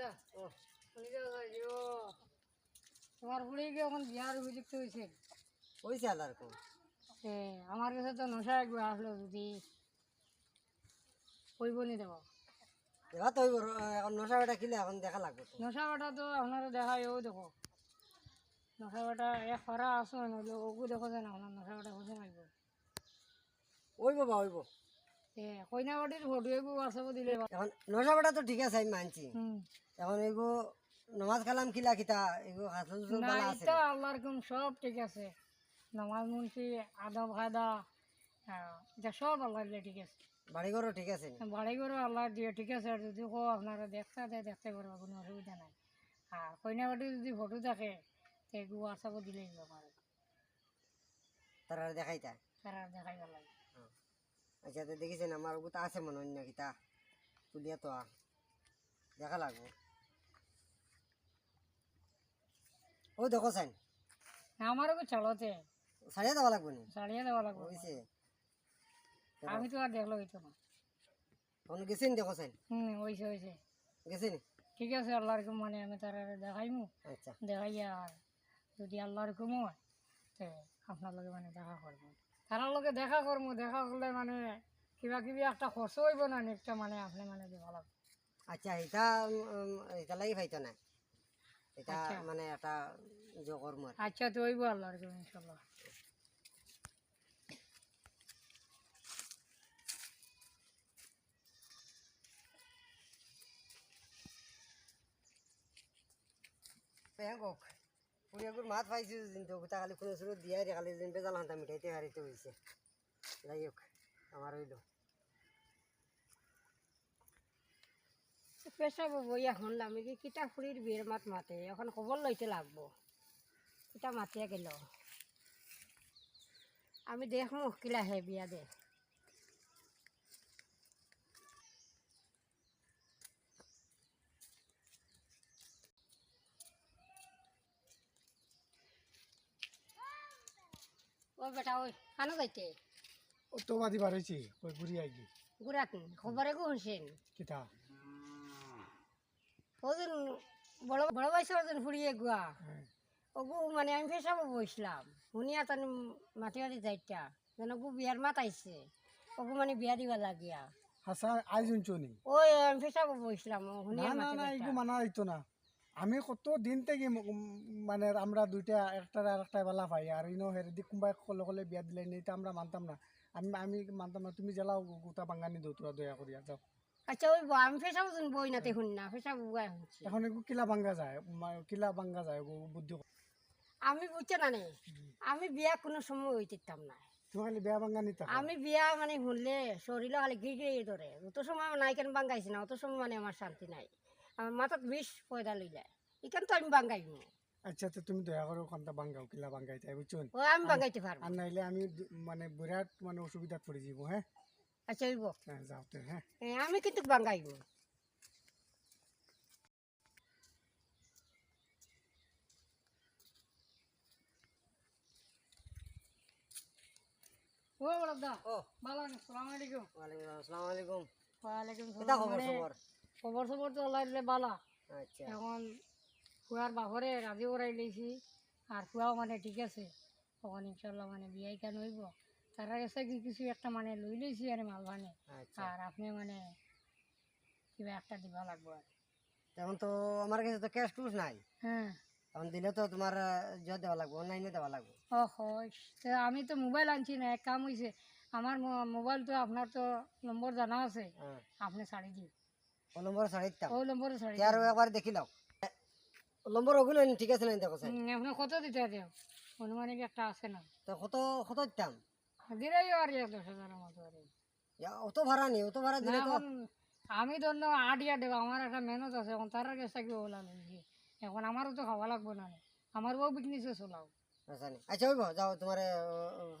দা। তোমার বুড়ি কি এখন বিয়ার উপযুক্ত হয়েছে? হয়েছে কম এ, আমার কাছে তো নশা একবার আসলো যদি। কইব নি দেব? এবার তো হইব এখন নশা বেটা কিলে এখন দেখা লাগবে নশা বাটা তো আপনারা দেখায় ও দেখো। নশা বাটা এক ফরা আসো নইলে ওগু দেখো যে না আপনার নশা বাটা খুঁজে মাইব হইব বা হইব। এ কইনা বাটির ফটো এগু হোয়াটসঅ্যাপে দিলে বা- এখন নশা বেটা তো ঠিক আছে আমি মানছি। হুম। এখন এগো নমাজ কালাম কিলা কিতা এগো হাসল না বালা আছে। এটা আল্লাহর কুম সব ঠিক আছে। নামাজ আদব সব আল্লাহর ঠিক ঠিক আল্লাহ দিয়ে ঠিক আছে আর যদি কো আপনারা দেখতে দেয় দেখতে পারবা কোনো অসুবিধা নাই। আর কইনা বাটি যদি ফটো থাকে তো এগু হোয়াটসঅ্যাপে দিলেই পারে তারা দেখাইতা তারা দেখাই ভালো লাগে। আচ্ছা তো দেখিছেন আমার ওগো তো আছে মনে অন্য কিতা তুলিয়া তো। দেখা লাগবো। ও দেখো সাইন আমারও তো চলতে সারিয়া দেওয়া লাগবে নি? ছাড়িয়ে দেওয়া লাগবে। হয়েছে আমি তো আর দেখল হইতো না এখন গেছেন দেখো সাইন হুম হয়েছে হয়েছে গেছেন ঠিক আছে আল্লাহর কুম মানে আমি তারা দেখাইমু আচ্ছা। দেখাইয়া আর যদি আল্লাহর কুম হয় তো আপনার লগে মানে দেখা করব তারার লগে দেখা করব দেখা করলে মানে কিবা কিবি একটা খরচ হইব না একটা মানে আপনি মানে দিবা লাগবে আচ্ছা এটা এটা লাগি পাইতো না? এটা আচ্ছা। মানে একটা জগর মর আচ্ছা তো হইব আল্লাহর কুম ইনশাল্লাহ হ্যাঁ কক পুরিয়াগুর মাত পাইছি কিন্তু গোটা খালি কোনো সুরত দিয়াই রে খালি যেন বেজাল হান্তা মিঠাইতে হারিতে হয়েছে যাই হোক আমার হইল পেশাব বইয়া শুনলাম কি কিতা ফুরির বিয়ের মাত মাতে, এখন খবর লইতে লাগবো। কিতা মাতিয়া গেল। আমি দেখমু কিলা হে বিয়া দে। ও বেটা ওই কানো যাইতে? তো বাদি হয়েছি ওই ঘুরি আইলি গুড়াত খবরে গো শুনছেন? কিতা? ওজন বড় বড় বয়সের ওজন ফুরিয়ে গুয়া। হ্যাঁ। ওগু মানে আমি ফেসাবো বসলাম। শুনিয়া তান মাটি মাটি যাইতা যেন ওগু বিয়ার মাত আইছে। ওগু মানে বিয়া দিবা লাগিয়া। হাসা আইজন চনি? ওই আমি ফেসাবো বসলাম শুনিয়া না না এগু মানা হইতো না। আমি কত দিন থেকে মানে আমরা দুইটা একটা আর একটা বেলা পাই আর ইনো হেরেদি কোনবাই কলে কলে বিয়া দিলে নেই এটা আমরা মানতাম না। আমি আমি মানতাম না তুমি জ্বালাও গোটা বাঙ্গানি দৌ তোরা দয়া করিয়া যাও আচ্ছা ওই আমি ফেসাবো বই নাতে শুনি না ফেসাবো এখন কিলা বাঙ্গা যায় কিলা বাঙ্গা যায় বুদ্ধি আমি বুঝছে না নে আমি বিয়া কোনো সময় হইতাম না। তুমি খালি বেয়া বাঙ্গানি থাকো? আমি বিয়া মানে শুনলে শরীরে খালি গিয়ে ধরে অত সময় নাই কেন বাঙ্গাইছি না অত সময় মানে আমার শান্তি নাই। আমার মাথাত বিষ পয়দা লইলে এখান তো আমি বাঙ্গাইব। আচ্ছা তো তুমি দয়া করে ওখানটা বাঙ্গাও কিলা বাঙ্গাই তাই বুঝছ? ও আমি বাঙ্গাইতে পারব। আর নাইলে আমি মানে বিরাট মানে অসুবিধাত পড়ে যাব হ্যাঁ? আচ্ছা হইব। হ্যাঁ যাও তো হ্যাঁ। আমি কিন্তু বাঙ্গাইব। ও বড়দা ও। ভালো আসসালামু আলাইকুম। ওয়ালাইকুম আসসালামু। আলাইকুম ওয়ালাইকুম কিতা সালাম খবর মানে খবর সবর তো আল্লাহ দিলে বালা। আচ্ছা। এখন ফুয়ার বাপরে রাজি করাই লইছি আর ফুয়াও মানে ঠিক আছে। তখন ইনশাল্লাহ মানে বিয়াই কেন হইব। তারা কাছে কি কিছু একটা মানে লই লইছি আর মাল মানে আচ্ছা। আর আপনি মানে কিবা একটা দিবা লাগবো আর এখন তো আমার কাছে তো ক্যাশ টুস নাই। হ্যাঁ এখন দিলে তো তোমার জয় দেওয়া লাগবে অনলাইনে দেওয়া লাগবে। ও হয়। আমি তো মোবাইল আনছি না এক কাম হয়েছে আমার মোবাইল তো আপনার তো নম্বর জানা আছে। আপনি ছাড়ি দিন ও নম্বর ছাড়ি দিতাম ও নম্বরে ছাড়ি আর একবার দেখি লাও নম্বর ওগুলো ঠিক আছে না দেখো স্যার আপনি কত দিতে দেব অনুমানিক একটা আছে না? তো কত কত দিতাম? দিলেই আর এক দশ হাজারের মতো আর অত ভাড়া নেই অত ভাড়া দিলে তো এখন আমি ধন্য আট ইয়া দেবো আমার একটা মেহনত আছে এখন তার কাছে কি ওলা এখন আমারও তো খাওয়া লাগবে না। আমার বউ বিজনেসে চলাও। আচ্ছা হইব যাও তোমার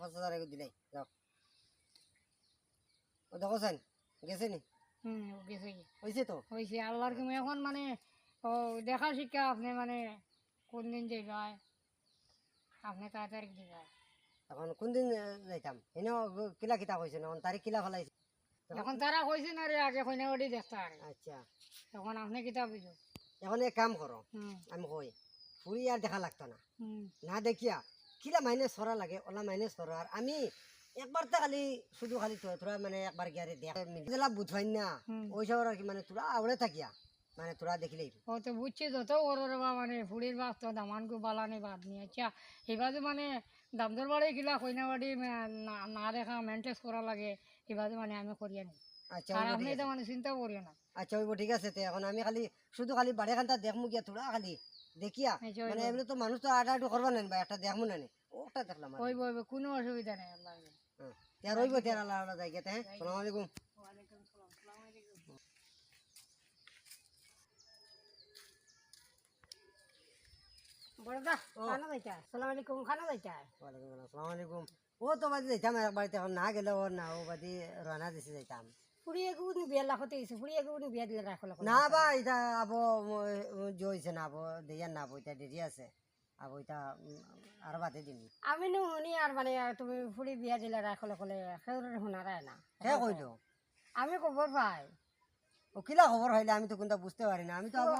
পাঁচ হাজার দিলাই যাও। দেখো স্যার গেছে নি? হুম গেছে হয়েছে তো? হয়েছে আল্লাহর তুমি এখন মানে ও দেখা শিক্ষা আপনি মানে কোন দিন যে যায় আপনি তাড়াতাড়ি যে যায়। এখন কোন দিন যাইতাম? এনেও কিলা কিতা কইছে না তারিখ কিলা ফেলাইছে? এখন তারা কইছে না রে আগে কইনা ওটি দেখতে আচ্ছা। এখন আপনি কিতাব বুঝো? এখন এক কাম করো আমি কই ফুরি আর দেখা লাগতো না। না দেখিয়া কিলা মাইনে সরা লাগে ওলা মাইনে সরা আর আমি একবার তো খালি শুধু খালি তোরা মানে একবার গিয়ারে দেখ না। ওই সব আর কি মানে তোরা আওড়ে থাকিয়া। মানে তোরা দেখলেই ও তো বুঝছি তো তো ওর বা মানে ফুড়ির বাপ তো দামানকু বালানি বাদ নিয়ে আচ্ছা এবারে মানে দামদর বাড়ি গিলা কইনা বাড়ি না দেখা মেনটেন করা লাগে এবারে মানে আমি করিয়া নি আচ্ছা আর আপনি তো মানে চিন্তা করিও না আচ্ছা ওইব ঠিক আছে তে এখন আমি খালি শুধু খালি বাড়ি খানটা দেখমু গিয়া তোরা খালি দেখিয়া। মানে এমনি তো মানুষ তো আটা আটু করবা নেন বা একটা দেখমু না। নি ওটা দেখলাম ওই কোনো অসুবিধা নেই আল্লাহ হ্যাঁ। তে আর ওইব তে আর আল্লাহ আল্লাহ যাই গেতে হ্যাঁ সালাম আলাইকুম। বড়দা খানা যাইতা? সালাম আলাইকুম খানা যাইতা? ওয়ালাইকুম আসসালাম আলাইকুম। ও তো বাদি যাইতাম এক বাড়িতে এখন না গেলে ওর না ও বাদি রানা দিছে যাইতাম। ফুড়ি এগুনি বিয়া লাখতে গেছে ফুড়ি এগুনি বিয়া দিলে রাখো না বা এটা আবো জইছে না আবো দেয়ার না আবো এটা দেরি আছে। এটা উম, আর বাদে দিম আমি নো শুনি আর মানে তুমি ফুড়ি বিয়া দিলে রাখো লাখলে সেউরে শুনারায় না। হে কইলো? আমি খবর পাই। ও কিলা খবর হইলে আমি তো কোনটা বুঝতে পারি না। আমি তো আবো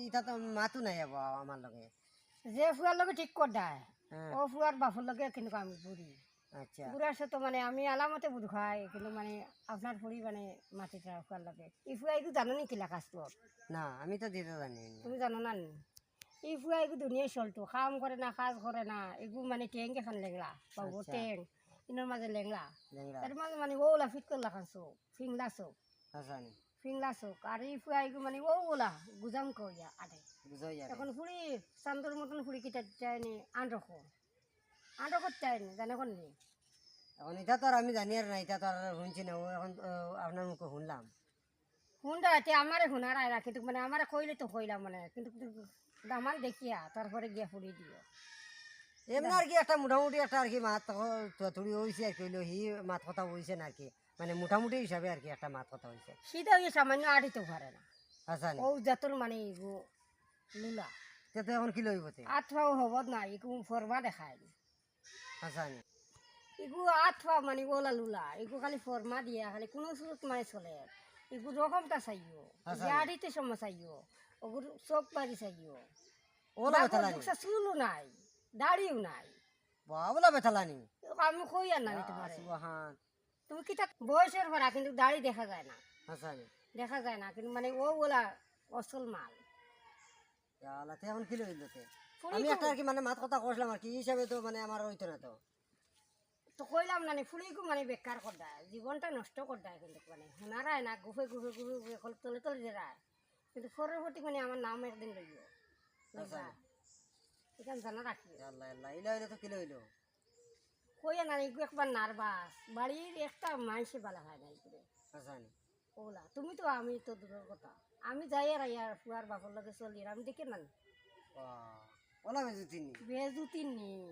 ইটা তো মাতো নাই আবো আমার লগে। যে ফুয়ার লগে ঠিক কর দেয় হ্যাঁ। ও ফুয়ার বাপর লগে কিন্তু আমি বুড়ি। আচ্ছা। বুড়ার সাথে মানে আমি আলামতে বুধ খাই কিন্তু মানে আপনার ফুড়ি মানে মাটিটা ফুয়ার লাগে। ই ফুয়া এগুলো জানো নি কিলা কাজ না আমি তো দিতে জানি তুমি জানো না নি? ই ফুয়া এগুলো দুনিয়ায় চলতো কাম করে না কাজ করে না এগুলো মানে টেং এখন লেংলা বাবু। টেং ইনোর মাঝে লেংলা। তার মাঝে মানে ওলা ফিট করলা খান চোখ ফিংলা চোখ ফিংলা চোখ আর ই ফুয়া এগুলো মানে ওলা গুজাম কইয়া আটে এখন ফুড়ি চান্দর মতন ফুড়ি কিটা চাইনি আন রকম আন রকম চাইনি জানে কোন নি? এখন এটা তো আর আমি জানি আর না এটা তো আর শুনছি না ও এখন আপনার মুখে শুনলাম। হুন্ডা এতে আমারে হুনার আয়রা কিন্তু মানে আমারে কইলে তো কইলাম মানে কিন্তু দামান দেখিয়া তারপরে গিয়া ফুড়ি দিও। এমনি আর কি একটা মোটামুটি একটা আর কি মাত তুড়ি হয়েছে আর কি হি মাত কথা হয়েছে না আর কি। মানে মোটামুটি হিসাবে আর কি একটা মাত কথা হয়েছে সিধা ওই সামান্য আড়িতে পারে না। হাসানি ও যতর মানে লুলা। তে তো এখন কি লইব তে? আঠুয়াও হব না ইগু ফরবা দেখায় হাসানি ইগু আঠুয়া মানে ওলা লুলা ইগু খালি ফরমা দিয়া খালি কোনো সুরত মানে চলে। ইগু রকমটা চাইও আচ্ছা। যে আড়িতে সময় চাইও ওগুর চোখ বাড়ি চাইও ওলা বেথালানি চুলও নাই দাড়িও নাই। ওলা বেথালানি আমি কই আর না তোমার সুবহান। তুমি কি তা বয়সের ভরা কিন্তু দাড়ি দেখা যায় না। হাসানি দেখা যায় না কিন্তু মানে ও ওলা অসল মাল। আল্লাহ এখন কি লইল তে? আমি একটা আর কি মানে মাত কথা কইলাম আর কি হিসাবে তো মানে আমার হইতো না তো। তো কইলাম না মানে বেকার কর দেয় জীবনটা নষ্ট কর দেয় কিন্তু মানে। শোনারায় না গুফে গুফে গুফে গুফে কল তলে তলে দেয় কিন্তু পরবর্তী মানে আমার নাম একদিন লইও আচ্ছা। এখানে জানা রাখি। আল্লাহ আল্লাহ ইলা হইল তো কি লইলো কই না এগু একবার নার্ভাস। বাড়ির একটা মানুষে বালা হয় না এগুলো হাসানি ওলা তুমি তো আমি তো দূরের কথা। আমি যাই আর ইয়ার ফুয়ার বাপর লগে চলি আমি দেখে না। ওলা বেজু তিনি বেজুতি নেই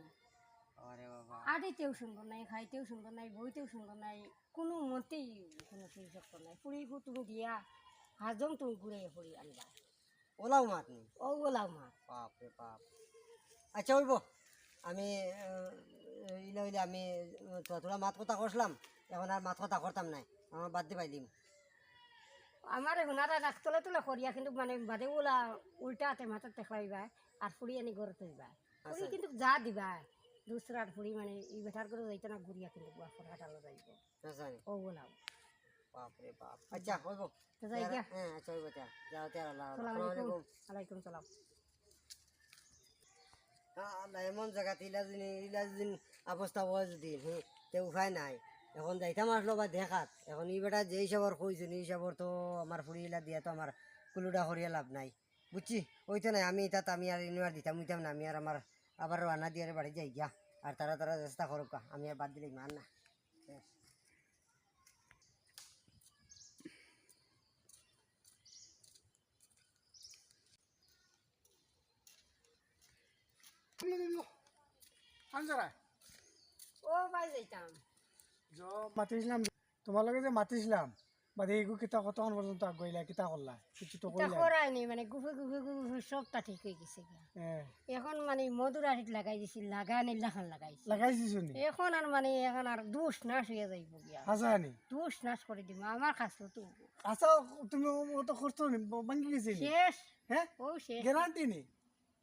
আরে বাবা। আড়িতেও সুন্দর নাই খাইতেও সুন্দর নাই বইতেও সুন্দর নাই কোনো মতেই কোনো সুযোগ নাই। পুরীগু তুমি দিয়া হাজম তুমি ঘুরে পড়ি আনবা। ওলাও মাত নি ও ওলাও মা বাপ রে বাপ। আচ্ছা হইব আমি ইলা হইলে আমি তোরা মাত কথা কষলাম এখন আর মাত কথা করতাম নাই আমার বাদ দিয়ে পাইলিম আমার হুনারা রাখ তোলে তোলে করিয়া কিন্তু মানে বাদে ওলা উল্টা হাতে মাথার দেখাইবা আর ফুড়ি আনি ঘরে তুলবা ফুড়ি কিন্তু যা দিবা দুসরার ফুড়ি মানে ই বেটার করে যাইতে না ঘুরিয়া কিন্তু বাপর হাটালো যাইব। হাসানি ও ওলাও। বাপ রে বাপ। আচ্ছা হইব তো হ্যাঁ আচ্ছা হইব তা যাও। তে আল্লাহ আলাইকুম। আলাইকুম। আলাইকুম সালাম। আল্লাহ এমন জায়গাত অবস্থা হয় তে উপায় নাই। এখন যাইতাম আসলো বা দেখাত। এখন ই বেটা যে হিসাবর কইছেন এই হিসাবর তো আমার ফুড়ি ইলা দিয়া তো আমার কুলুটা করিয়া লাভ নাই। বুঝছি? ওইতো নাই আমি তাত আমি আর ইনু আর দিতাম উইতাম না আমি আর আমার আবার রান্না দিয়ে বাড়ি যাই গিয়া। আর তারা তারা চেষ্টা করুক আমি আর বাদ দিলে মান না ব্যাস। আনসারায় ও ভাই যাইতাম। মাতিছিলাম তোমার লগে যে মাতিছিলাম বাদে এগু কিতা কতক্ষণ পর্যন্ত আগুয়াইলা কিতা করলা কিছু তো কইলা। করাই নি মানে গুফে গুফে গুফে সবটা ঠিক হয়ে গেছে এখন মানে মধুর আঠিত লাগাই দিছি লাগা নিলাখান লাগাইছি লাগাইছিস নি? এখন আর মানে এখন আর দুষ নাশ হয়ে যাইব গিয়া। হাসানি দুষ নাশ করে দিব আমার কাছে তো। আচ্ছা তুমি ও তো করছ নি? ভাঙ্গি গেছি নি শেষ। হ্যাঁ ও শেষ। গ্যারান্টি নি?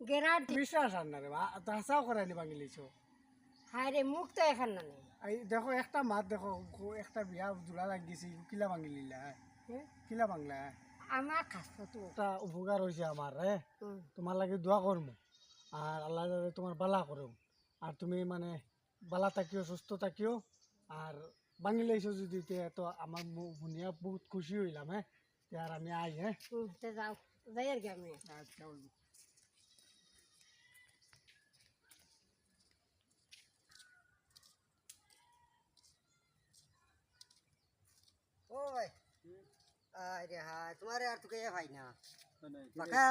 গ্যারান্টি বিশ্বাস আর না রে বা তো হাসাও করে নি ভাঙ্গি লিছো হায় রে মুখ তো এখন না এই দেখো একটা মাত দেখো একটা বিয়া জোড়া লাগিয়েছি কিলা ভাঙ্গি লিলা হ্যাঁ? কিলা বাংলা? আমার খাস্ত তো। একটা উপকার হয়েছে আমার রে তোমার লাগে দোয়া করব আর আল্লাহ তোমার বালা করো আর তুমি মানে বালা থাকিও সুস্থ থাকিও আর বাঙি লাইছো যদি তে আমার শুনিয়া বহুত খুশি হইলাম হ্যাঁ আর আমি আই হ্যাঁ যাও। যাই আর কি আমি। আচ্ছা ওই আরে হায় তোমারে আর তোকে ভাই না। বাকা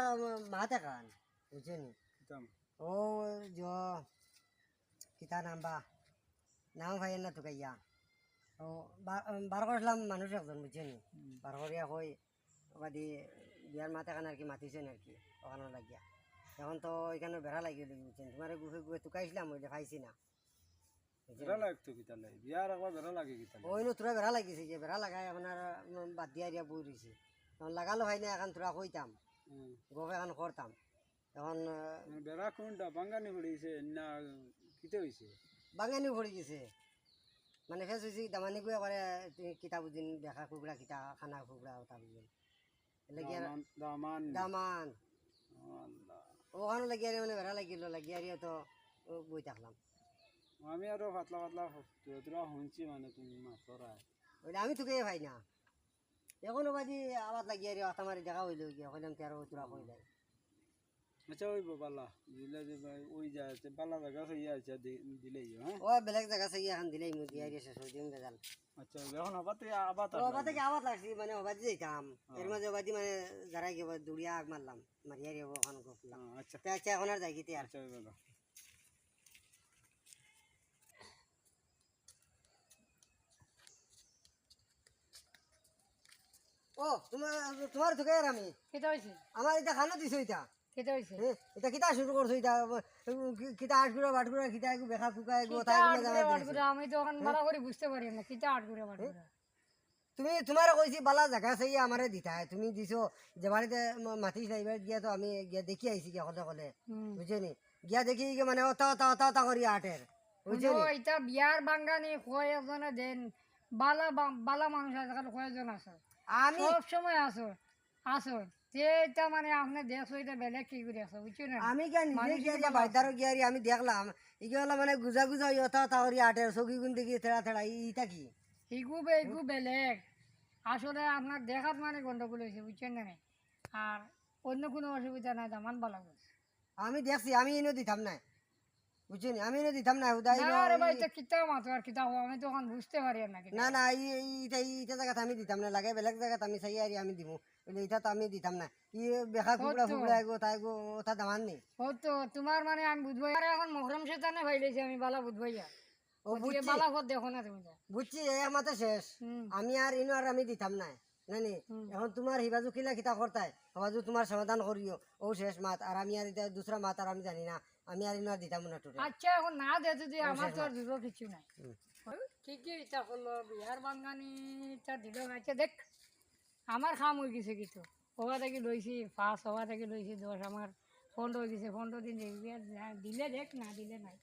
মাতে কান বুঝছেনি ও জ কিতা নাম বা? নাম ভাই না তোকে ইয়া। ও বার করলাম মানুষ একজন বুঝছেনি বার করিয়া কই বাদি বিয়ার মাতে কান আর কি মাতিছেন আর কি? ওখানে লাগিয়া। এখন তো এখানে বেড়া লাগিয়ে বুঝছেন তোমার গুফে গুফে তুকাইছিলাম ওইটা পাইছি না। বেড়া লাগতো কিতালে বিয়ার একবার বেড়া লাগে কিতালে ওই তোরা বেড়া লাগিছে যে বেড়া লাগাই আর বাদ দিয়া দিয়া বই রয়েছে লাগালো ভাই না এখন তোরা কইতাম গোফ এখন করতাম এখন বেড়া কোনটা? বাঙ্গানি পড়িছে না কিতে হইছে বাঙানি পড়ে গেছে মানে ফেস হয়েছে দামানি গুয়া করে কিতাব দিন দেখা কুকুরা কিতা খানা কুকুরা ওটা বুঝিন দামান দামান। ওখানে লাগিয়া মানে বেড়া লাগিল লাগিয়া তো বই থাকলাম। আমি আরও পাতলা পাতলা তোরা শুনছি মানে তুমি মাছরা ওইটা আমি তোকে ভাই না এখনও বাজি আবার লাগিয়া রে হাতা মারি দেখা হইল গিয়া কইলাম তেরো তোরা কইলাই আচ্ছা ওই বালা দিলে যে ভাই ওই যায় বালা জায়গা সেই আছে দিলেই হ্যাঁ ও বেলেগ জায়গা থেকে এখন দিলেই মুই দিয়া শেষ হয়ে দিন বেজাল আচ্ছা এখন আবার তো আবার তো হবা থেকে আবার লাগছি মানে হবাদি যাইতাম এর মাঝে হবাদি মানে যারা গিয়ে দৌড়িয়া আগ মারলাম মারিয়া রে ওখানে গফলাম আচ্ছা আচ্ছা এখন আর যাই কি আর আচ্ছা ও তোমার তোমার থেকে আমি? কেটা হয়েছে? আমার এটা খানো দিছো এটা? কেটা হ্যাঁ, এটা কিতা শুরু করছ এটা? কি- কিতা আট গুড়া বাট গুড়া কিতা একু বেখা কুকা একু ওটা আমি তো এখন ভালো করে বুঝতে পারি না তুমি তোমার কইছি বালা জায়গা চাই আমারে দিতা। তুমি দিছো যে বাড়িতে মাতিস না এবার গিয়া তো আমি গিয়া দেখি আইছি গিয়া কলে হুম। বুঝছেনি? গিয়া দেখি মানে ওতা ওতা ওতা ওতা করি আটের। বুঝছেনি? এটা বিয়ার বাঙ্গানি কয়েকজনে দেন। বালা বালা মানুষ আজকাল কয়েকজন আছে। আমি সব সময় আসো আসো। এটা মানে আপনি দেখছ এটা বেলেগ কি করে আছে বুঝছ না? আমি গিয়া বাইদারও গিয়া আমি দেখলাম ইগুলা মানে গুজা গুজা ওতা করি আটের চকি গুন দেখি থেড়া থেড়া ইটা কি? এগু এগু বেলেগ। আসলে আপনার দেখাত মানে গন্ডগোল হয়েছে বুঝছেন না? আর অন্য কোনো অসুবিধা নাই বালা করছে। আমি দেখছি আমি এনে দিতাম না। বুঝছেনি আমি এনে দিতাম না উদাই না রে ভাই এটা কিতা আর কিতা হব আমি তো এখন বুঝতে পারি না। না না ই- ই- ইটা ইটা আমি দিতাম না লাগে বেলেগ জায়গাত আমি চাই আর আমি দিব বলে এটা তো আমি দিতাম না। ই বেখা কুকুরা কত? ফুকুরা এগো তাই গো ওটা দামান নেই ও তো তোমার মানে আমি বুঝব আরে এখন মহরম ভাইলেছি আমি বালা আর ও বুঝছি। বালা কর দেখো না তুমি বুঝছি এক মাথা শেষ। আমি আর ইনো আর আমি দিতাম না? নানি এখন তোমার হিবাজু কিলা কিতা করতাই হবাজু তোমার সমাধান করিও ও শেষ মাত আর আমি আর এটা দুসরা মাত আর আমি জানি না। আমি আর না দিতাম না টুটে আচ্ছা এখন না দে যদি আমার তো আর দিব কিছু নাই। ঠিকই ইচ্ছা হলো বিহার বাঙ্গানি এটা দিল আচ্ছা দেখ আমার খাম হয়ে গেছে কিছু হওয়া থেকে লইছি পাঁচ হওয়া থেকে লইছি দশ আমার ফন্ড হয়ে গেছে ফন্ড দিন দেখবি আর দিলে দেখ না দিলে নাই।